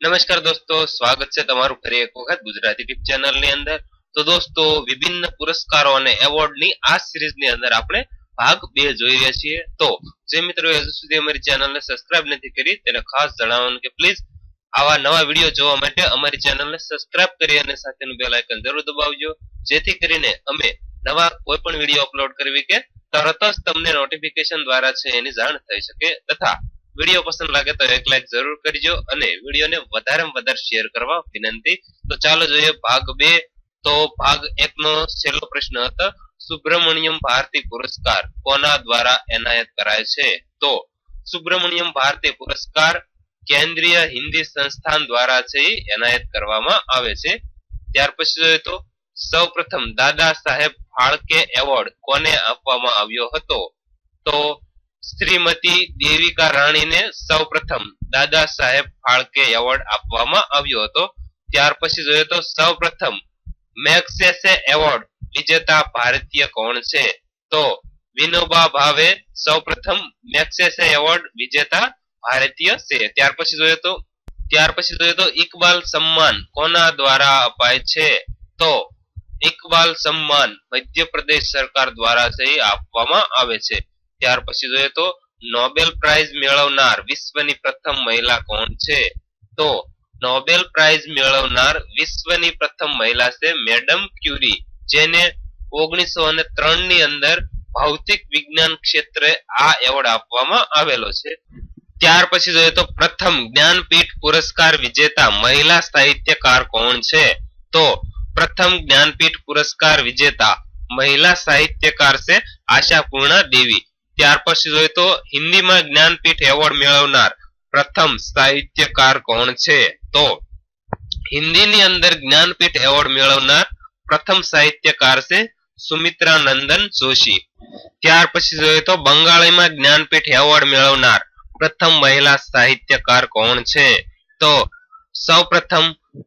નમસ્કાર દોસ્તો, સ્વાગત છે તમારું ફરી એક વખત ગુજરાતી ટીપ ચેનલની અંદર. તો દોસ્તો, વિભિન્ન પુરસ્કારો અને એવોર્ડની આ સિરીઝની અંદર આપણે ભાગ બે જોઈ રહ્યા છીએ. તો જે મિત્રો હજુ સુધી અમારી ચેનલને સબસ્ક્રાઇબ નથી કરી, તેને ખાસ જણાવવાનું કે પ્લીઝ આવા નવા વીડિયો જોવા માટે અમારી ચેનલને સબસ્ક્રાઇબ કરી અને સાથેનું બેલ આઇકન જરૂર દબાવજો. જેથી કરીને અમે નવા કોઈ પણ વીડિયો અપલોડ કરવી કે તરત જ તમને નોટિફિકેશન દ્વારા છે એની જાણ થઈ શકે તથા વીડિયો પસંદ લાગે તો એક લાઈક જરૂર કરજો અને વિડીયોને વધારેમાં વધારે શેર કરવા વિનંતી. તો ચાલો જોઈએ ભાગ બે. તો ભાગ એક નો છેલ્લો પ્રશ્ન હતો, સુબ્રમણ્યમ ભારતી પુરસ્કાર કોના દ્વારા એનાયત કરાય છે? તો સુબ્રમણ્યમ ભારતી પુરસ્કાર કેન્દ્રીય હિન્દી સંસ્થાન દ્વારા છે એનાયત કરવામાં આવે છે. ત્યાર પછી જોઈએ તો સૌ પ્રથમ દાદા સાહેબ ફાળકે એવોર્ડ કોને આપવામાં આવ્યો હતો? તો શ્રીમતી દેવિકા રાણીને સૌ પ્રથમ દાદા સાહેબ ફાળકે એવોર્ડ આપવામાં આવ્યો હતો. ત્યાર પછી જોઈએ તો સૌ પ્રથમ મેક્સેસે એવોર્ડ વિજેતા ભારતીય કોણ છે? તો વિનોબા ભાવે સૌ પ્રથમ મેક્સેસે એવોર્ડ વિજેતા ભારતીય છે. ત્યાર પછી જોઈએ તો, ત્યાર પછી જોઈએ તો ઇકબાલ સન્માન કોના દ્વારા અપાય છે? તો ઇકબાલ સન્માન મધ્યપ્રદેશ સરકાર દ્વારા આપવામાં આવે છે. ત્યાર પછી જોઈએ તો નોબેલ પ્રાઇઝ મેળવનાર વિશ્વની પ્રથમ મહિલા કોણ છે? તો નોબેલ પ્રાઇઝ મેળવનાર વિશ્વની પ્રથમ મહિલા છે મેડમ ક્યુરી, જેને ઓગણીસો અને ત્રણની અંદર ભૌતિક વિજ્ઞાન ક્ષેત્રે આ એવોર્ડ આપવામાં આવેલો છે. ત્યાર પછી જોઈએ તો પ્રથમ જ્ઞાનપીઠ પુરસ્કાર વિજેતા મહિલા સાહિત્યકાર કોણ છે? તો પ્રથમ જ્ઞાનપીઠ પુરસ્કાર વિજેતા મહિલા સાહિત્યકાર છે આશાપૂર્ણા દેવી. ત્યાર પછી જોઈએ તો હિન્દીમાં જ્ઞાનપીઠ એવોર્ડ મેળવનાર પ્રથમ સાહિત્યકાર કોણ છે? તો હિન્દીની અંદર જ્ઞાનપીઠ એવોર્ડ મેળવનાર પ્રથમ સાહિત્યકાર છે સુમિત્રા નંદન જોશી. ત્યાર પછી જોઈએ તો બંગાળીમાં જ્ઞાનપીઠ એવોર્ડ મેળવનાર પ્રથમ મહિલા સાહિત્યકાર કોણ છે? તો સૌ પ્રથમ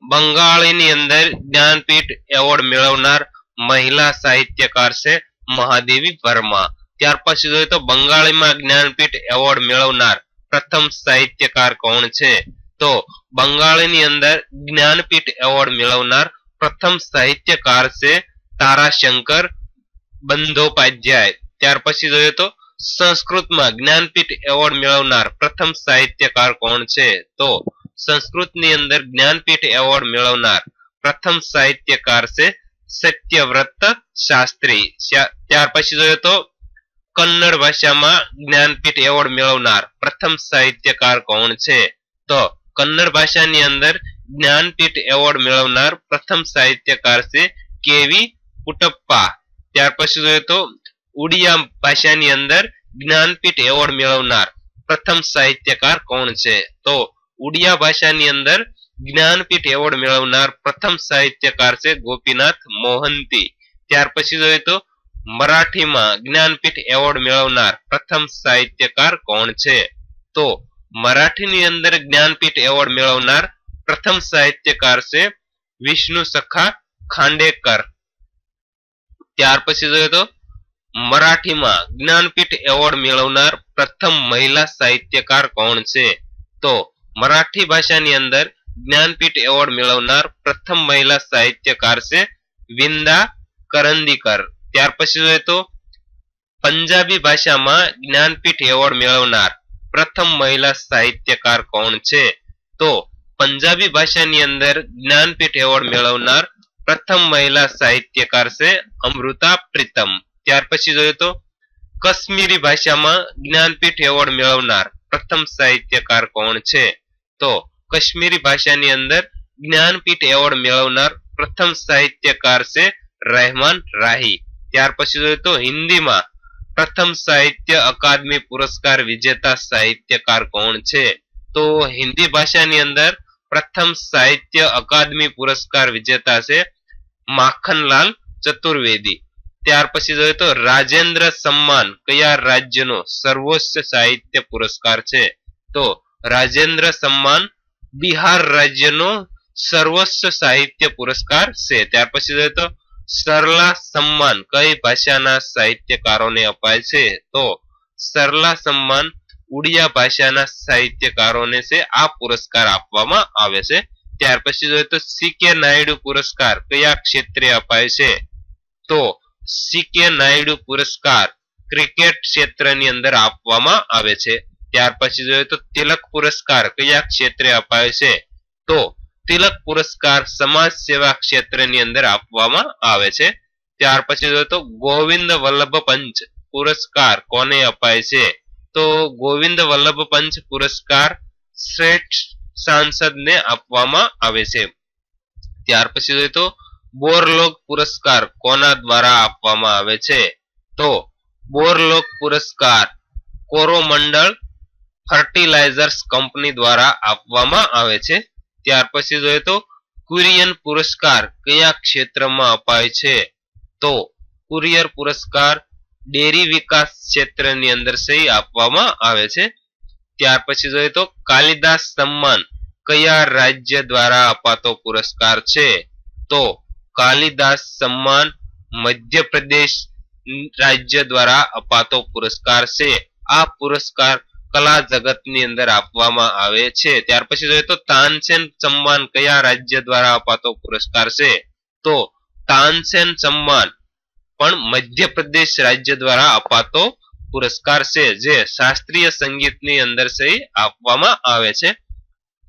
બંગાળીની અંદર જ્ઞાનપીઠ એવોર્ડ મેળવનાર મહિલા સાહિત્યકાર છે મહાદેવી વર્મા. ત્યાર પછી જોઈએ તો બંગાળીમાં જ્ઞાનપીઠ એવોર્ડ મેળવનાર પ્રથમ સાહિત્યકાર કોણ છે? તો બંગાળીની અંદર જ્ઞાનપીઠ એવોર્ડ મેળવનાર પ્રથમ સાહિત્યકાર છે તારાશંકર બંધોપાધ્યાય. ત્યાર પછી જોઈએ તો સંસ્કૃતમાં જ્ઞાનપીઠ એવોર્ડ મેળવનાર પ્રથમ સાહિત્યકાર કોણ છે? તો સંસ્કૃતની અંદર જ્ઞાનપીઠ એવોર્ડ મેળવનાર પ્રથમ સાહિત્યકાર છે સત્યવ્રત શાસ્ત્રી. ત્યાર પછી જોઈએ તો કન્નડ ભાષામાં જ્ઞાનપીઠ એવોર્ડ મેળવનાર પ્રથમ સાહિત્યકાર કોણ છે? તો કન્નડ ભાષાની અંદર જ્ઞાનપીઠ એવોર્ડ મેળવનાર પ્રથમ સાહિત્યકાર છે કેવી કુટપ્પા ત્યાર પછી જોઈએ તો ઉડિયા ભાષાની અંદર જ્ઞાનપીઠ એવોર્ડ મેળવનાર પ્રથમ સાહિત્યકાર કોણ છે? તો ઉડિયા ભાષાની અંદર જ્ઞાનપીઠ એવોર્ડ મેળવનાર પ્રથમ સાહિત્યકાર છે ગોપીનાથ મોહંતી. ત્યાર પછી જોઈએ તો મરાઠીમાં જ્ઞાનપીઠ એવોર્ડ મેળવનાર પ્રથમ સાહિત્યકાર કોણ છે? તો મરાઠીની અંદર જ્ઞાનપીઠ એવોર્ડ મેળવનાર પ્રથમ સાહિત્યકાર છે વિષ્ણુ સખા ખાંડેકર. ત્યાર પછી જોઈએ તો મરાઠીમાં જ્ઞાનપીઠ એવોર્ડ મેળવનાર પ્રથમ મહિલા સાહિત્યકાર કોણ છે? તો મરાઠી ભાષાની અંદર જ્ઞાનપીઠ એવોર્ડ મેળવનાર પ્રથમ મહિલા સાહિત્યકાર છે વિંદા કરંદીકર. ત્યાર પછી જોઈએ તો પંજાબી ભાષામાં જ્ઞાનપીઠ એવોર્ડ મેળવનાર પ્રથમ મહિલા સાહિત્યકાર કોણ છે? તો પંજાબી ભાષાની અંદર જ્ઞાનપીઠ એવોર્ડ મેળવનાર પ્રથમ મહિલા સાહિત્યકાર છે અમૃતા પ્રીતમ. ત્યાર પછી જોઈએ તો કશ્મીરી ભાષામાં જ્ઞાનપીઠ એવોર્ડ મેળવનાર પ્રથમ સાહિત્યકાર કોણ છે? તો કશ્મીરી ભાષાની અંદર જ્ઞાનપીઠ એવોર્ડ મેળવનાર પ્રથમ સાહિત્યકાર છે રહેમાન રાહી. ત્યાર પછી જોઈએ તો હિન્દીમાં પ્રથમ સાહિત્ય અકાદમી પુરસ્કાર વિજેતા સાહિત્યકાર કોણ છે? તો હિન્દી ભાષાની અંદર પ્રથમ સાહિત્ય અકાદમી પુરસ્કાર વિજેતા છે માખનલાલ ચતુર્વેદી. ત્યાર પછી જોઈએ તો રાજેન્દ્ર સન્માન કયા રાજ્યનો સર્વોચ્ચ સાહિત્ય પુરસ્કાર છે? તો રાજેન્દ્ર સન્માન બિહાર રાજ્યનો સર્વોચ્ચ સાહિત્ય પુરસ્કાર છે. ત્યાર પછી જોઈએ તો સરલા સન્માન, કઈ ભાષાના સાહિત્યકારોને અપાય છે? તો સરલા સન્માન ઉડિયા ભાષાના સાહિત્યકારોને છે, આ પુરસ્કાર આપવામાં આવે છે. ત્યાર પછી જોઈએ તો સી નાયડુ પુરસ્કાર કયા ક્ષેત્રે અપાય છે? તો સી કે નાયડુ પુરસ્કાર ક્રિકેટ ક્ષેત્રની અંદર આપવામાં આવે છે. ત્યાર પછી જોઈએ તો તિલક પુરસ્કાર કયા ક્ષેત્રે અપાય છે? તો તિલક પુરસ્કાર સમાજ સેવા ક્ષેત્રની અંદર આપવામાં આવે છે. ત્યાર પછી જોઈએ ગોવિંદ વલ્લભ પંચ પુરસ્કાર કોને અપાય છે? તો ગોવિંદ વલ્લભ પંચ પુરસ્કાર શ્રેષ્ઠ સાંસદને આપવામાં આવે છે. ત્યાર પછી જોઈએ તો બોરલોક પુરસ્કાર કોના દ્વારા આપવામાં આવે છે? તો બોરલોક પુરસ્કાર કોરોમંડળ ફર્ટિલાઇઝર્સ કંપની દ્વારા આપવામાં આવે છે. ત્યાર પછી જોઈએ તો કુરિયન પુરસ્કાર કયા ક્ષેત્રમાં અપાય છે? તો કુરિયર પુરસ્કાર ડેરી વિકાસ ક્ષેત્રની અંદર સહી આપવામાં આવે છે. ત્યાર પછી જોઈએ તો કાલિદાસ સન્માન કયા રાજ્ય દ્વારા અપાતો પુરસ્કાર છે? તો કાલિદાસ સન્માન મધ્યપ્રદેશ રાજ્ય દ્વારા અપાતો પુરસ્કાર છે. આ પુરસ્કાર કલા જગતની અંદર આપવામાં આવે છે. ત્યાર પછી જોઈએ તો તાનસેન સન્માન કયા રાજ્ય દ્વારા અપાતો પુરસ્કાર છે? તો તાનસેન સન્માન પણ મધ્યપ્રદેશ રાજ્ય દ્વારા અપાતો પુરસ્કાર છે, જે શાસ્ત્રીય સંગીતની અંદર આપવામાં આવે છે.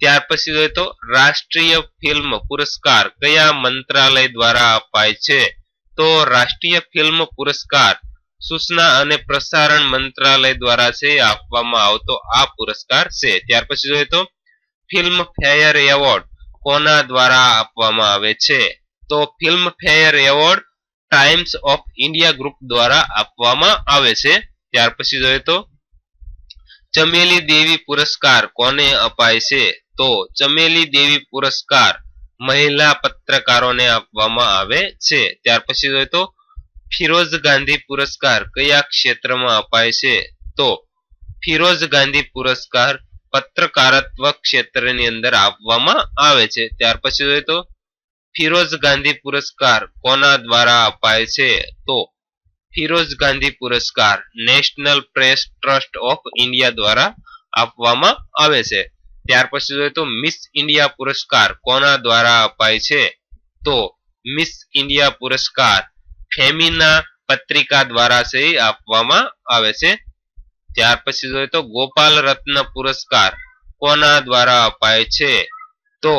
ત્યાર પછી જોઈએ તો રાષ્ટ્રીય ફિલ્મ પુરસ્કાર કયા મંત્રાલય દ્વારા અપાય છે? તો રાષ્ટ્રીય ફિલ્મ પુરસ્કાર સૂચના અને પ્રસારણ મંત્રાલય દ્વારા છે આપવામાં આવતો આ પુરસ્કાર છે. ત્યાર પછી જોઈએ તો ફિલ્મ ફેયર એવોર્ડ કોના દ્વારા આપવામાં આવે છે? તો Filmfare award Times of India group દ્વારા આપવામાં આવે છે. ત્યાર પછી જોઈએ તો ચમેલી દેવી પુરસ્કાર કોને અપાય છે? તો ચમેલી દેવી પુરસ્કાર મહિલા પત્રકારોને આપવામાં આવે છે. ત્યાર પછી જોઈએ તો ફિરોઝ ગાંધી પુરસ્કાર કયા ક્ષેત્રમાં અપાય છે? તો ફિરોઝ ગાંધી પુરસ્કાર પત્રકારત્વ ક્ષેત્રની અંદર આપવામાં આવે છે. ત્યાર પછી જોઈએ તો ફિરોઝ ગાંધી પુરસ્કાર કોના દ્વારા અપાય છે? તો ફિરોઝ ગાંધી પુરસ્કાર National Press Trust of India દ્વારા આપવામાં આવે છે. ત્યાર પછી જોઈએ તો મિસ ઇન્ડિયા પુરસ્કાર કોના દ્વારા અપાય છે? તો મિસ ઇન્ડિયા પુરસ્કાર ફેમિના પત્રિકા દ્વારા છે આપવામાં આવે છે. ત્યાર પછી જોઈએ તો ગોપાલ રત્ન પુરસ્કાર કોના દ્વારા અપાય છે? તો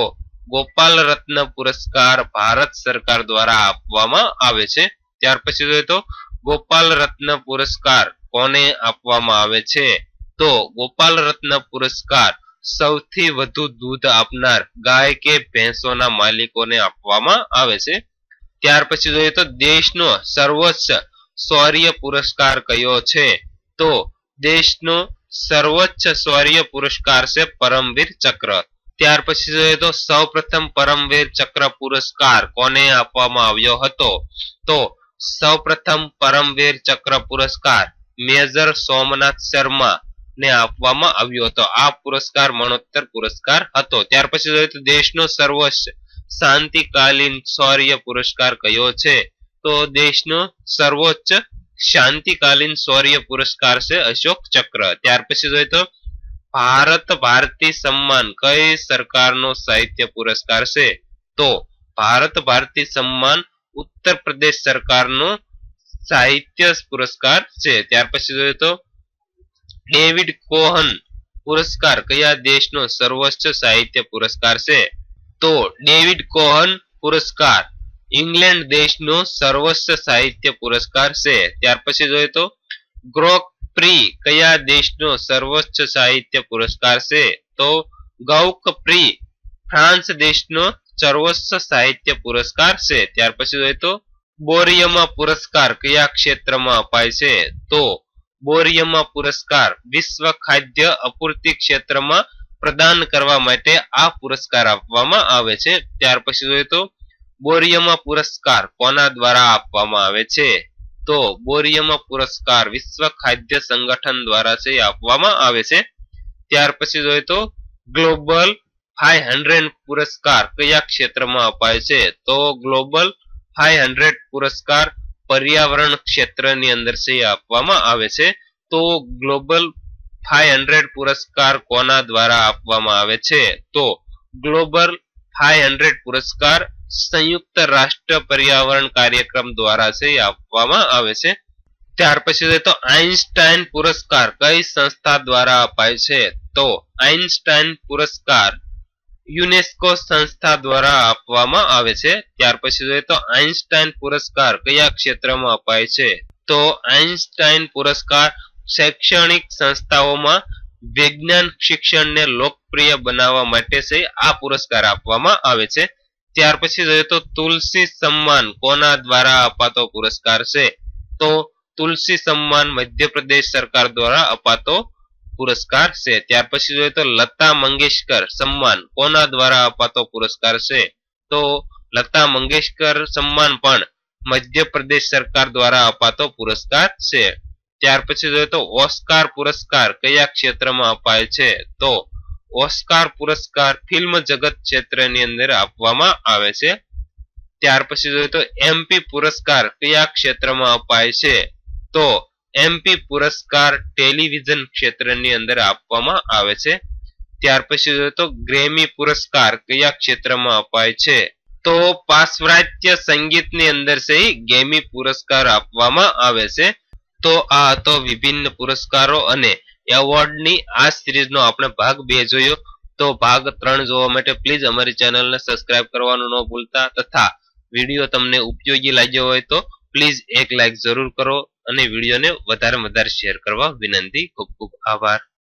ગોપાલ રત્ન પુરસ્કાર ભારત સરકાર દ્વારા આપવામાં આવે છે. ત્યાર પછી જોઈએ તો ગોપાલ રત્ન પુરસ્કાર કોને આપવામાં આવે છે? તો ગોપાલ રત્ન પુરસ્કાર સૌથી વધુ દૂધ આપનાર ગાય કે ભેંસોના માલિકોને આપવામાં આવે છે. ત્યાર પછી જોઈએ તો દેશનો સર્વોચ્ચ શૌર્ય પુરસ્કાર કયો છે? તો દેશનો સર્વોચ્ચ શૌર્ય પુરસ્કાર છે પરમવીર ચક્ર. ત્યાર પછી જોઈએ તો સૌપ્રથમ પરમવીર ચક્ર પુરસ્કાર કોને આપવામાં આવ્યો હતો? તો સૌપ્રથમ પરમવીર ચક્ર પુરસ્કાર મેજર સોમનાથ શર્મા ને આપવામાં આવ્યો હતો. આ પુરસ્કાર મરણોત્તર પુરસ્કાર હતો. ત્યાર પછી જોઈએ તો દેશનો સર્વોચ્ચ શાંતિકાલીન શૌર્ય પુરસ્કાર કયો છે? તો દેશનો સર્વોચ્ચ શાંતિકાલીન શૌર્ય પુરસ્કાર છે અશોક ચક્ર. ત્યાર પછી જોઈએ તો ભારત ભારતી સન્માન કઈ સરકારનો સાહિત્ય પુરસ્કાર છે? તો ભારત ભારતી સન્માન ઉત્તર પ્રદેશ સરકારનો સાહિત્ય પુરસ્કાર છે. ત્યાર પછી જોઈએ તો ડેવિડ કોહન પુરસ્કાર કયા દેશનો સર્વોચ્ચ સાહિત્ય પુરસ્કાર છે? તો ડેવિડ કોહન પુરસ્કાર ઇંગ્લેન્ડ દેશનો સર્વોચ્ચ સાહિત્ય પુરસ્કાર છે ત્યાર પછી જોઈએ તો ગ્રોક પ્રી કયા દેશનો સર્વોચ્ચ સાહિત્ય પુરસ્કાર છે તો ગૌક પ્રી ફ્રાન્સ દેશનો સર્વોચ્ચ સાહિત્ય પુરસ્કાર છે ત્યાર પછી જોઈએ તો બોરિયમા પુરસ્કાર કયા ક્ષેત્રમાં અપાય છે તો બોરિયમા પુરસ્કાર વિશ્વ ખાદ્ય અપૂર્તિ ક્ષેત્રમાં પ્રદાન કરવા માટે આ પુરસ્કાર આપવામાં આવે છે. ત્યાર પછી જોઈએ તો, બોરિયમા પુરસ્કાર કોના દ્વારા આપવામાં આવે છે? તો બોરિયમા પુરસ્કાર વિશ્વ ખાદ્ય સંગઠન દ્વારા છે આપવામાં આવે છે. ત્યાર પછી જોઈએ તો, ગ્લોબલ ફાઈવ હંડ્રેડ પુરસ્કાર કયા ક્ષેત્રમાં અપાય છે? તો ગ્લોબલ ફાઈવ હંડ્રેડ પુરસ્કાર પર્યાવરણ ક્ષેત્રની અંદર છે આપવામાં આવે છે. તો ગ્લોબલ ફાઈવ હંડ્રેડ પુરસ્કાર કોના દ્વારા આપવામાં આવે છે? તો ગ્લોબલ ફાઈવ હંડ્રેડ પુરસ્કાર સંયુક્ત રાષ્ટ્ર પર્યાવરણ કાર્યક્રમ દ્વારા છે આપવામાં આવે છે. ત્યાર પછી તો આઇન્સ્ટાઈન પુરસ્કાર કઈ સંસ્થા દ્વારા અપાય છે? તો આઇન્સ્ટાઈન પુરસ્કાર યુનેસ્કો સંસ્થા દ્વારા આપવામાં આવે છે. ત્યાર પછી જોઈએ તો આઇન્સ્ટાઈન પુરસ્કાર કયા ક્ષેત્રમાં અપાય છે? તો આઇન્સ્ટાઈન પુરસ્કાર શૈક્ષણિક સંસ્થાઓમાં વિજ્ઞાન શિક્ષણને લોકપ્રિય બનાવવા માટે છે, આ પુરસ્કાર આપવામાં આવે છે. ત્યાર પછી જોઈએ તો તુલસી સન્માન કોના દ્વારા અપાતો પુરસ્કાર છે? તો તુલસી સન્માન મધ્યપ્રદેશ સરકાર દ્વારા અપાતો પુરસ્કાર છે. ત્યાર પછી જોઈએ તો લતા મંગેશકર સન્માન કોના દ્વારા અપાતો પુરસ્કાર છે? તો લતા મંગેશકર સન્માન પણ મધ્યપ્રદેશ સરકાર દ્વારા અપાતો પુરસ્કાર છે. ત્યાર પછી જોઈએ તો ઓસ્કાર પુરસ્કાર કયા ક્ષેત્રમાં અપાય છે? તો ઓસ્કાર પુરસ્કાર ફિલ્મ જગત ક્ષેત્રની અંદર આપવામાં આવે છે. ત્યાર પછી જોઈએ તો એમપી પુરસ્કાર કયા ક્ષેત્રમાં અપાય છે? તો એમપી પુરસ્કાર ટેલિવિઝન ક્ષેત્રની અંદર આપવામાં આવે છે. ત્યાર પછી જોઈએ તો ગ્રેમી પુરસ્કાર કયા ક્ષેત્રમાં અપાય છે? તો પાશ્ચાત્ય સંગીતની અંદર છે ગેમી પુરસ્કાર આપવામાં આવે છે. તો આ હતો વિભિન્ન પુરસ્કારો અને એવોર્ડની આ સિરીઝનો આપણે ભાગ બે જોયો. તો ભાગ ત્રણ જોવા માટે પ્લીઝ અમારી ચેનલને સબસ્ક્રાઇબ કરવાનું ન ભૂલતા તથા વીડિયો તમને ઉપયોગી લાગ્યો હોય તો પ્લીઝ એક લાઈક જરૂર કરો અને વિડીયોને વધારે વધારે શેર કરવા વિનંતી. ખૂબ ખૂબ આભાર.